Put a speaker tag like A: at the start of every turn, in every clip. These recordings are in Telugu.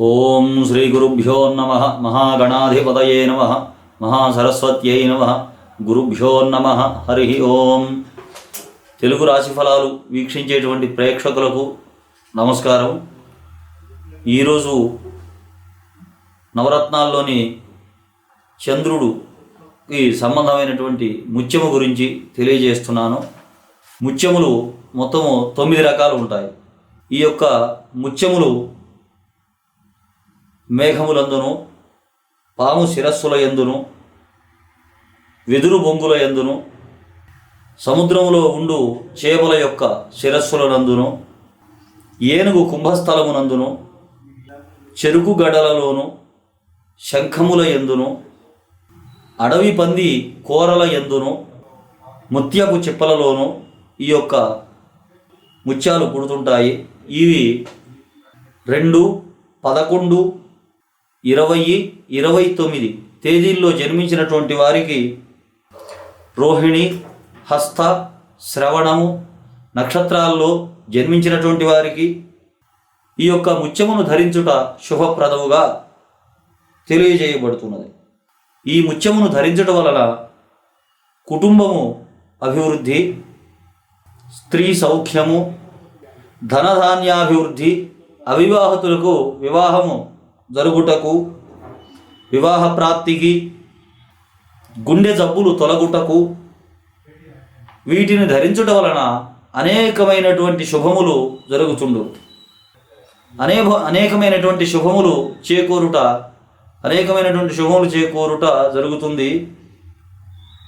A: ఓం శ్రీ గురుభ్యో నమ మహాగణాధిపతయే నమ మహాసరస్వత్యై నమ గురుభ్యో నమ హరి ఓం. తెలుగు రాశిఫలాలు వీక్షించేటువంటి ప్రేక్షకులకు నమస్కారం. ఈరోజు నవరత్నాల్లోని చంద్రుడుకి సంబంధమైనటువంటి ముత్యము గురించి తెలియజేస్తున్నాను. ముత్యములు మొత్తము తొమ్మిది రకాలు ఉంటాయి. ఈ యొక్క ముత్యములు మేఘములందును పాము శిరస్సుల ఎందును వెదురు బొంగుల ఎందును సముద్రములో ఉండు చేపల యొక్క శిరస్సులనందును ఏనుగు కుంభస్థలమునందును చెరుకు గడలలోను శంఖముల ఎందును అడవి పంది కూరల ఎందును ముత్యపు చిప్పలలోను ఈ యొక్క ముత్యాలు పుడుతుంటాయి. ఇవి రెండు పదకొండు ఇరవై ఇరవై తొమ్మిది తేదీల్లో జన్మించినటువంటి వారికి రోహిణి హస్త శ్రవణము నక్షత్రాల్లో జన్మించినటువంటి వారికి ఈ యొక్క ముత్యమును ధరించుట శుభప్రదముగా తెలియజేయబడుతున్నది. ఈ ముత్యమును ధరించట వలన కుటుంబము అభివృద్ధి స్త్రీ సౌఖ్యము ధనధాన్యాభివృద్ధి అవివాహితులకు వివాహము జరుగుటకు వివాహ ప్రాప్తికి గుండె జబ్బులు తొలగుటకు వీటిని ధరించుట వలన అనేకమైనటువంటి శుభములు జరుగుతుండు అనే అనేకమైనటువంటి శుభములు చేకూరుట అనేకమైనటువంటి శుభములు చేకూరుట జరుగుతుంది.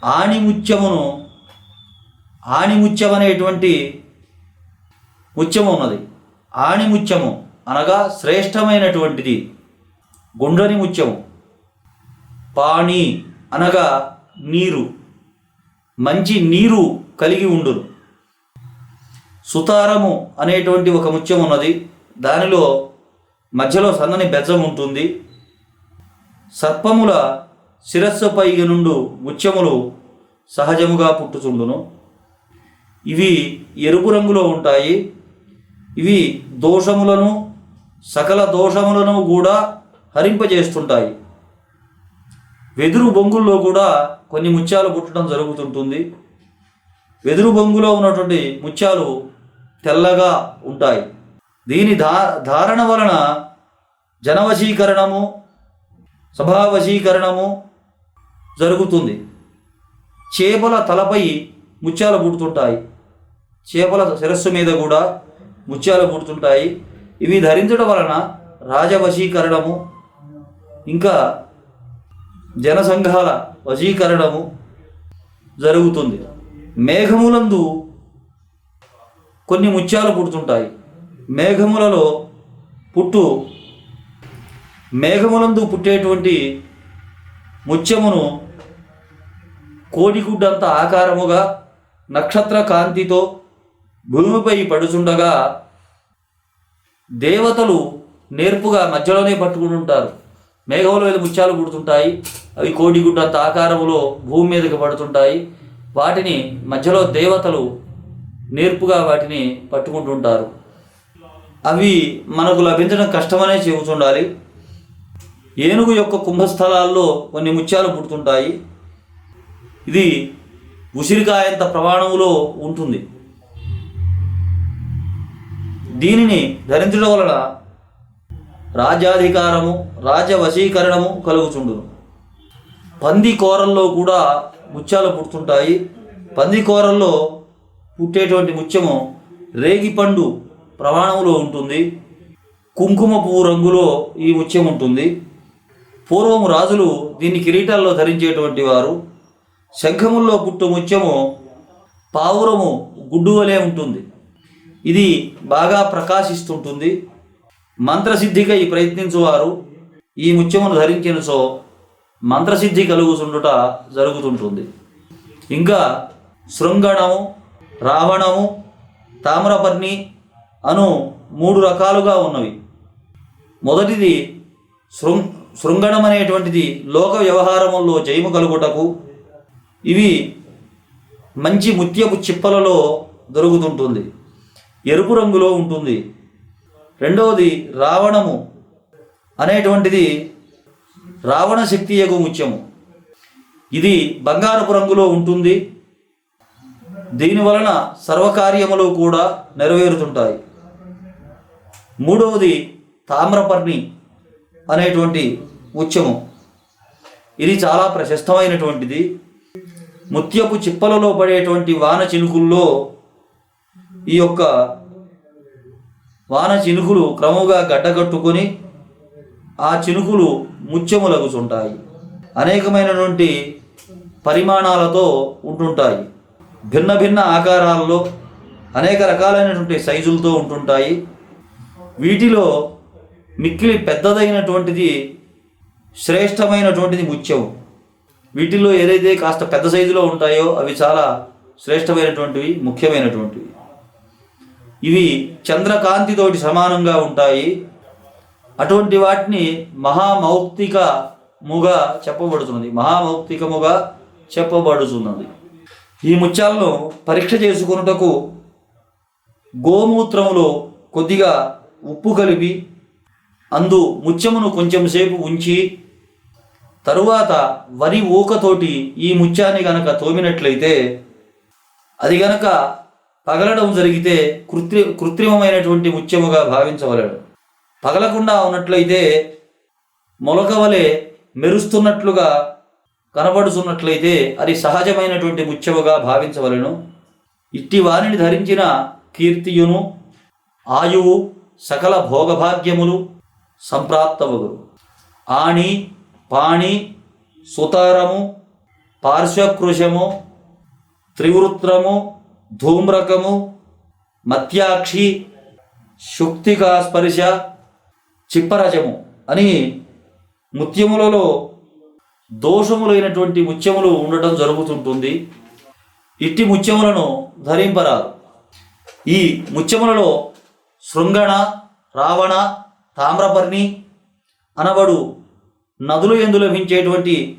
A: ఆణిముత్యమును ఆణిముత్యం అనేటువంటి ముత్యము ఉన్నది. ఆణిముత్యము అనగా శ్రేష్టమైనటువంటిది. గుండ్రని ముత్యము. పాణి అనగా నీరు. మంచి నీరు కలిగి ఉండును సుతారము అనేటువంటి ఒక ముత్యం ఉన్నది. దానిలో మధ్యలో సన్నని బెజ్జం ఉంటుంది. సర్పముల శిరస్సుపై నుండు ముత్యములు సహజముగా పుట్టుచుండును. ఇవి ఎరుపు రంగులో ఉంటాయి. ఇవి దోషములను సకల దోషములను కూడా హరింపజేస్తుంటాయి. వెదురు బొంగుల్లో కూడా కొన్ని ముత్యాలు పుట్టడం జరుగుతుంటుంది. వెదురు బొంగులో ఉన్నటువంటి ముత్యాలు తెల్లగా ఉంటాయి. దీని ధా ధారణ వలన జనవశీకరణము సభావశీకరణము జరుగుతుంది. చేపల తలపై ముత్యాలు పుడుతుంటాయి. చేపల శిరస్సు మీద కూడా ముత్యాలు పుడుతుంటాయి. ఇవి ధరించడం వలన రాజవశీకరణము ఇంకా జనసంఘాల వశీకరణము జరుగుతుంది. మేఘములందు కొన్ని ముత్యాలు పుడుతుంటాయి. మేఘములలో పుట్టు మేఘములందు పుట్టేటువంటి ముత్యమును కోడిగుడ్డంత ఆకారముగా నక్షత్ర కాంతితో భూమిపై పడుచుండగా దేవతలు నేర్పుగా మధ్యలోనే పట్టుకుని మేఘంలో వెళ్ళి ముత్యాలు పుడుతుంటాయి. అవి కోడిగుడ్డంత ఆకారంలో భూమి మీదకి పడుతుంటాయి. వాటిని మధ్యలో దేవతలు నేర్పుగా వాటిని పట్టుకుంటుంటారు. అవి మనకు లభించడం కష్టమనే చెబుతుండాలి. ఏనుగు యొక్క కుంభస్థలాల్లో కొన్ని ముత్యాలు పుడుతుంటాయి. ఇది ఉసిరికాయంత ప్రమాణములో ఉంటుంది. దీనిని ధరించడం వలన రాజ్యాధికారము రాజవశీకరణము కలుగుచుండును. పంది కూరల్లో కూడా ముత్యాలు పుడుతుంటాయి. పంది కూరల్లో పుట్టేటువంటి ముత్యము రేగిపండు ప్రమాణంలో ఉంటుంది. కుంకుమ పువ్వు రంగులో ఈ ముత్యం ఉంటుంది. పూర్వం రాజులు దీన్ని కిరీటాల్లో ధరించేటువంటి వారు. శంఖముల్లో పుట్టు ముత్యము పావురము గుడ్డు వలె ఉంటుంది. ఇది బాగా ప్రకాశిస్తుంటుంది. మంత్రసిద్ధికై ప్రయత్నించువారు ఈ ముత్యమును ధరించిన సో మంత్రసిద్ధి కలుగుతుండుట జరుగుతుంటుంది. ఇంకా శృంగణము రావణము తామ్రపర్ణి అను మూడు రకాలుగా ఉన్నవి. మొదటిది శృం శృంగణం అనేటువంటిది లోక వ్యవహారముల్లో జయము కలుగుటకు ఇవి మంచి ముత్యపు చిప్పలలో దొరుకుతుంటుంది. ఎరుపు రంగులో ఉంటుంది. రెండవది రావణము అనేటువంటిది రావణ శక్తి యగు ముత్యము. ఇది బంగారపు రంగులో ఉంటుంది. దీని వలన సర్వకార్యములు కూడా నెరవేరుతుంటాయి. మూడవది తామ్రపర్ణి అనేటువంటి ముత్యము. ఇది చాలా ప్రశస్తమైనటువంటిది. ముత్యపు చిప్పలలో పడేటువంటి వాన చినుకుల్లో ఈ యొక్క వాన చినుకులు క్రమముగా గడ్డగట్టుకొని ఆ చినుకులు ముత్యములగుచుంటాయి. అనేకమైనటువంటి పరిమాణాలతో ఉంటుంటాయి. భిన్న భిన్న ఆకారాలలో అనేక రకాలైనటువంటి సైజులతో ఉంటుంటాయి. వీటిలో మిక్కిలి పెద్దదైనటువంటిది శ్రేష్టమైనటువంటిది ముత్యం. వీటిల్లో ఏదైతే కాస్త పెద్ద సైజులో ఉంటాయో అవి చాలా శ్రేష్టమైనటువంటివి ముఖ్యమైనటువంటివి. ఇవి చంద్రకాంతితోటి సమానంగా ఉంటాయి. అటువంటి వాటిని మహామౌక్తికముగా చెప్పబడుతున్నది మహామౌక్తికముగా చెప్పబడుతున్నది ఈ ముత్యాలను పరీక్ష చేసుకొనుటకు గోమూత్రములో కొద్దిగా ఉప్పు కలిపి అందు ముత్యమును కొంచెం సేపు ఉంచి తరువాత వరి ఊకతోటి ఈ ముత్యాన్ని గనక తోమినట్లయితే అది గనక పగలడం జరిగితే కృత్రి కృత్రిమమైనటువంటి ముత్యముగా భావించవలడు పగలకుండా ఉన్నట్లయితే మొలక వలె మెరుస్తున్నట్లుగా కనబడుతున్నట్లయితే అది సహజమైనటువంటి ముత్యముగా భావించవలెను. ఇట్టి వారిని ధరించిన కీర్తియును ఆయువు సకల భోగభాగ్యములు సంప్రాప్తము ఆణి పాణి సుతారము పార్శ్వకృశము త్రివృత్రము ధూమ్రకము మత్యాక్షి శుక్తికా స్పర్శ చిప్పరజము అని ముత్యములలో దోషములైనటువంటి ముత్యములు ఉండటం జరుగుతుంటుంది. ఇట్టి ముత్యములను ధరింపరాదు. ఈ ముత్యములలో శృంగణ రావణ తామ్రపర్ణి అనబడు నదులు ఎందు లభించేటువంటి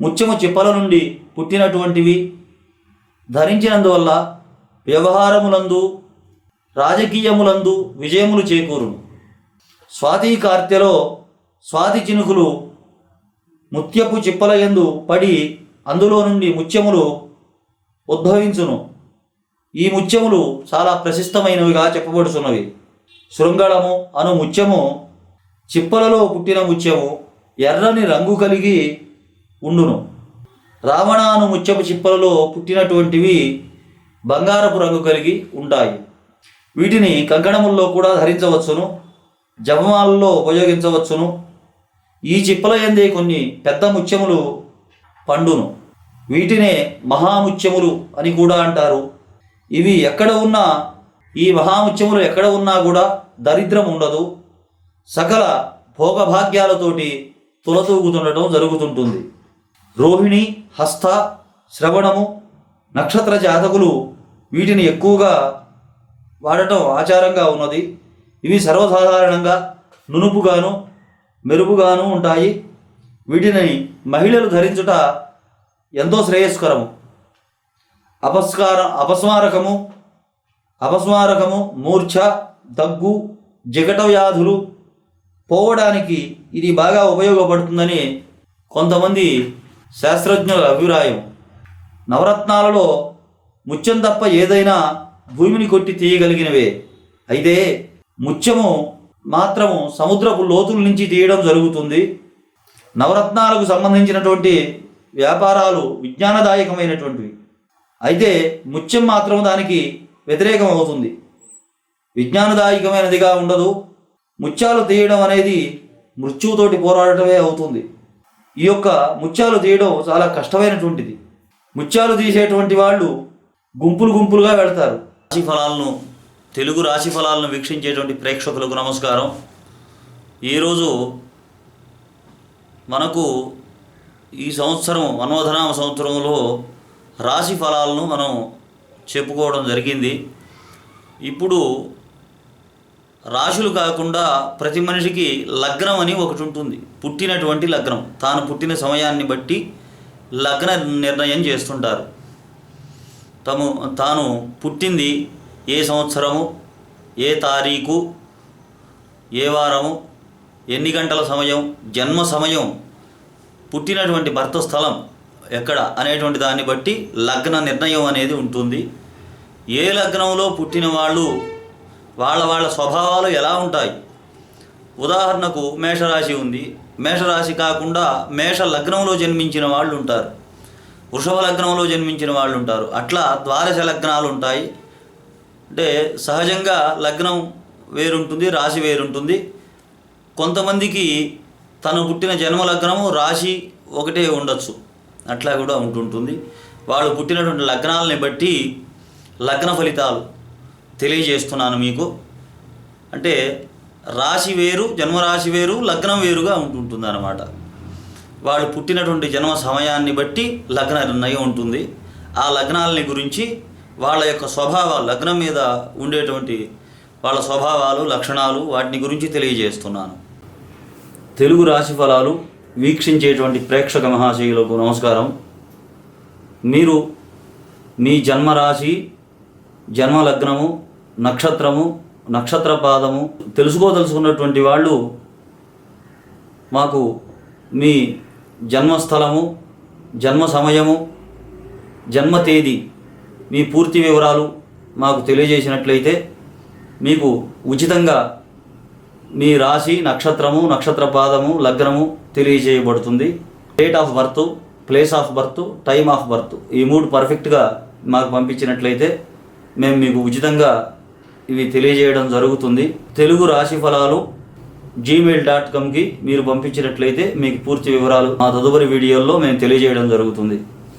A: ముత్యము చిప్పల నుండి పుట్టినటువంటివి ధరించినందువల్ల వ్యవహారములందు రాజకీయములందు విజయములు చేకూరును. స్వాతి కార్తెలో స్వాతి చినుకులు ముత్యపు చిప్పల యందు పడి అందులో నుండి ముత్యములు ఉద్భవించును. ఈ ముత్యములు చాలా ప్రశస్తమైనవిగా చెప్పబడుతున్నవి శృంగళము అను ముత్యము చిప్పలలో పుట్టిన ముత్యము ఎర్రని రంగు కలిగి ఉండును. రావణాను ముత్యపు చిప్పలలో పుట్టినటువంటివి బంగారపు రంగు కలిగి ఉంటాయి. వీటిని కంకణముల్లో కూడా ధరించవచ్చును జపమాలలో ఉపయోగించవచ్చును. ఈ చిప్పల ఎందే కొన్ని పెద్ద ముత్యములు పండును. వీటినే మహాముత్యములు అని కూడా అంటారు. ఇవి ఎక్కడ ఉన్నా ఈ మహాముత్యములు ఎక్కడ ఉన్నా కూడా దరిద్రం ఉండదు. సకల భోగభాగ్యాలతోటి తులతూగుతుండటం జరుగుతుంటుంది. రోహిణి హస్త శ్రవణము నక్షత్ర జాతకులు వీటిని ఎక్కువగా వాడటం ఆచారంగా ఉన్నది. ఇవి సర్వసాధారణంగా నునుపుగాను మెరుపుగాను ఉంటాయి. వీటిని మహిళలు ధరించుట ఎంతో శ్రేయస్కరము. అపస్కార అపస్మారకము అపస్మారకము మూర్ఛ దగ్గు జిగట వ్యాధులు పోవడానికి ఇది బాగా ఉపయోగపడుతుందని కొంతమంది శాస్త్రజ్ఞుల అభిప్రాయం. నవరత్నాలలో ముత్యం తప్ప ఏదైనా భూమిని కొట్టి తీయగలిగినవే. అయితే ముత్యము మాత్రము సముద్రపు లోతుల నుంచి తీయడం జరుగుతుంది. నవరత్నాలకు సంబంధించినటువంటి వ్యాపారాలు విజ్ఞానదాయకమైనటువంటివి. అయితే ముత్యం మాత్రం దానికి వ్యతిరేకం అవుతుంది విజ్ఞానదాయకమైనదిగా ఉండదు. ముత్యాలు తీయడం అనేది మృత్యువుతోటి పోరాడటమే అవుతుంది. ఈ యొక్క ముత్యాలు తీయడం చాలా కష్టమైనటువంటిది. ముత్యాలు తీసేటువంటి వాళ్ళు గుంపులు గుంపులుగా వెళ్తారు. రాశి ఫలాలను తెలుగు రాశి ఫలాలను వీక్షించేటువంటి ప్రేక్షకులకు నమస్కారం. ఈరోజు మనకు ఈ సంవత్సరం మన్వధనామ సంవత్సరంలో రాశి ఫలాలను మనం చెప్పుకోవడం జరిగింది. ఇప్పుడు రాశులు కాకుండా ప్రతి మనిషికి లగ్నం అని ఒకటి ఉంటుంది. పుట్టినటువంటి లగ్నం. తాను పుట్టిన సమయాన్ని బట్టి లగ్న నిర్ణయం చేస్తుంటారు. తము తాను పుట్టింది ఏ సంవత్సరము ఏ తారీఖు ఏ వారము ఎన్ని గంటల సమయం జన్మ సమయం పుట్టినటువంటి భర్త స్థలం ఎక్కడ అనేటువంటి దాన్ని బట్టి లగ్న నిర్ణయం అనేది ఉంటుంది. ఏ లగ్నంలో పుట్టిన వాళ్ళు వాళ్ళ వాళ్ళ స్వభావాలు ఎలా ఉంటాయి? ఉదాహరణకు మేషరాశి ఉంది. మేషరాశి కాకుండా మేష లగ్నంలో జన్మించిన వాళ్ళు ఉంటారు. వృషభ లగ్నంలో జన్మించిన వాళ్ళు ఉంటారు. అట్లా ద్వాదశ లగ్నాలు ఉంటాయి. అంటే సహజంగా లగ్నం వేరుంటుంది రాశి వేరుంటుంది. కొంతమందికి తను పుట్టిన జన్మ లగ్నము రాశి ఒకటే ఉండొచ్చు. అట్లా కూడా ఉంటుంటుంది. వాళ్ళు పుట్టినటువంటి లగ్నాలని బట్టి లగ్న ఫలితాలు తెలియజేస్తున్నాను మీకు. అంటే రాశి వేరు జన్మరాశి వేరు లగ్నం వేరుగా ఉంటుంటుంది అన్నమాట వాడు పుట్టినటువంటి జన్మ సమయాన్ని బట్టి లగ్న నిర్ణయం ఉంటుంది. ఆ లగ్నాలని గురించి వాళ్ళ యొక్క స్వభావాలు లగ్నం మీద ఉండేటువంటి వాళ్ళ స్వభావాలు లక్షణాలు వాటిని గురించి తెలియజేస్తున్నాను. తెలుగు రాశి ఫలాలు వీక్షించేటువంటి ప్రేక్షక మహాశయులకు నమస్కారం. మీరు మీ జన్మరాశి జన్మ లగ్నము నక్షత్రము నక్షత్ర పాదము తెలుసుకోదలుచుకున్నటువంటి వాళ్ళు మాకు మీ జన్మస్థలము జన్మ సమయము జన్మ తేదీ మీ పూర్తి వివరాలు మాకు తెలియజేసినట్లయితే మీకు ఉచితంగా మీ రాశి నక్షత్రము నక్షత్ర పాదము లగ్నము తెలియజేయబడుతుంది. Date of birth place of birth time of birth ఈ మూడు పర్ఫెక్ట్గా మాకు పంపించినట్లయితే మేము మీకు ఉచితంగా ఇవి తెలియజేయడం జరుగుతుంది. తెలుగు రాశి ఫలాలు జీమెయిల్ డాట్ కామ్కి మీరు పంపించినట్లయితే మీకు పూర్తి వివరాలు మా తదుపరి వీడియోల్లో మేము తెలియజేయడం జరుగుతుంది.